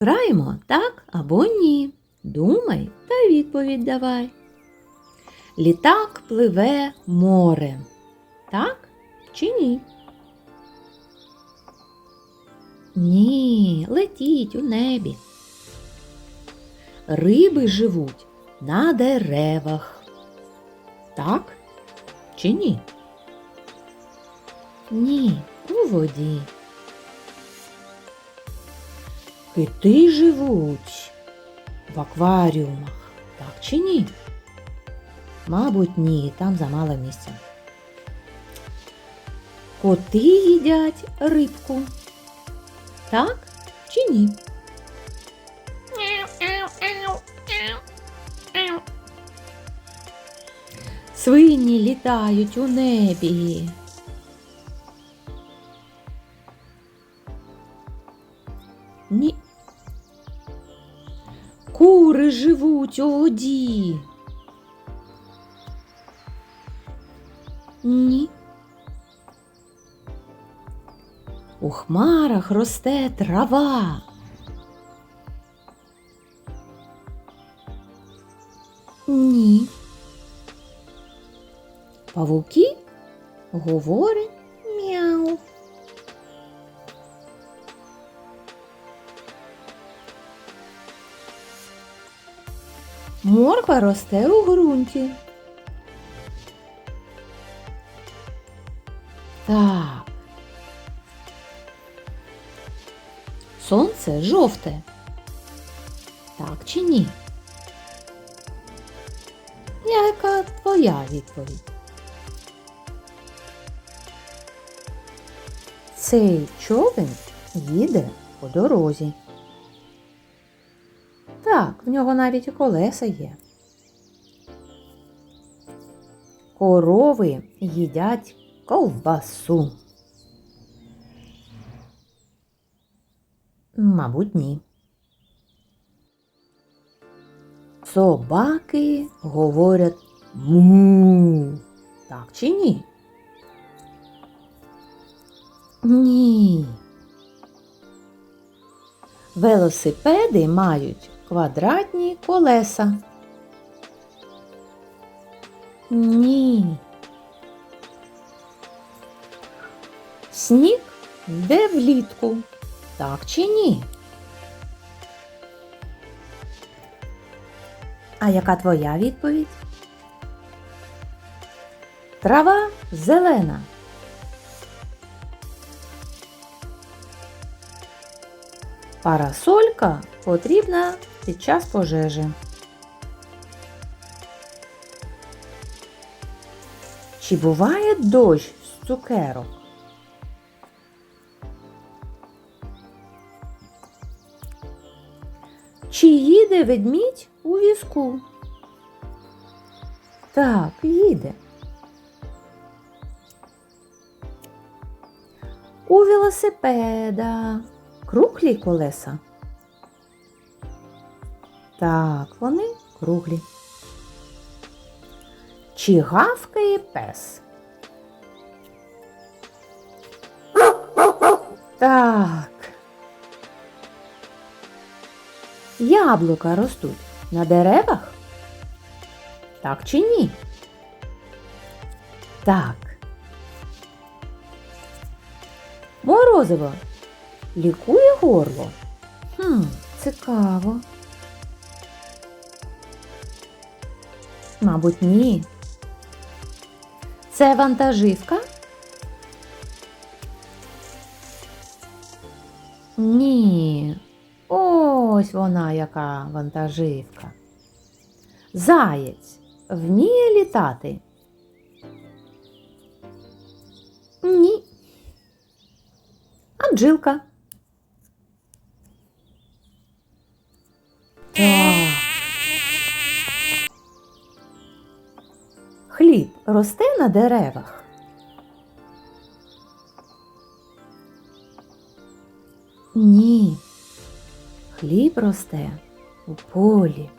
Граємо так або ні. Думай та відповідь давай. Літак пливе море. Так чи ні? Ні, летіть у небі. Риби живуть на деревах. Так чи ні? Ні, у воді. Кити живуть в акваріумах, так чи ні? Мабуть, ні, там замало місця. Коти їдять рибку. Так чи ні? Свині літають у небі. Кури живуть у воді. Ні. У хмарах росте трава. Ні. Павуки говорять Морква росте у ґрунті. Так. Сонце жовте. Так чи ні? Яка твоя відповідь? Цей човен їде по дорозі. Так, в нього навіть і колеса є. Корови їдять ковбасу. Мабуть, ні. Собаки говорять му. Так чи ні? Ні. Велосипеди мають квадратні колеса. Ні. Сніг йде влітку. Так чи ні? А яка твоя відповідь? Трава зелена. Парасолька потрібна під час пожежі. Чи буває дощ з цукерок? Чи їде ведмідь у візку? Так, їде. У велосипеда круглі колеса. Так, вони круглі. Чи гавкає пес? Так. Яблука ростуть на деревах? Так чи ні? Так. Морозиво лікує горло. Хм, цікаво. Мабуть, ні. Це вантажівка? Ні. Ось вона яка вантажівка. Заєць вміє літати? Ні. А бджілка? Хліб росте на деревах. Ні. Хліб росте у полі.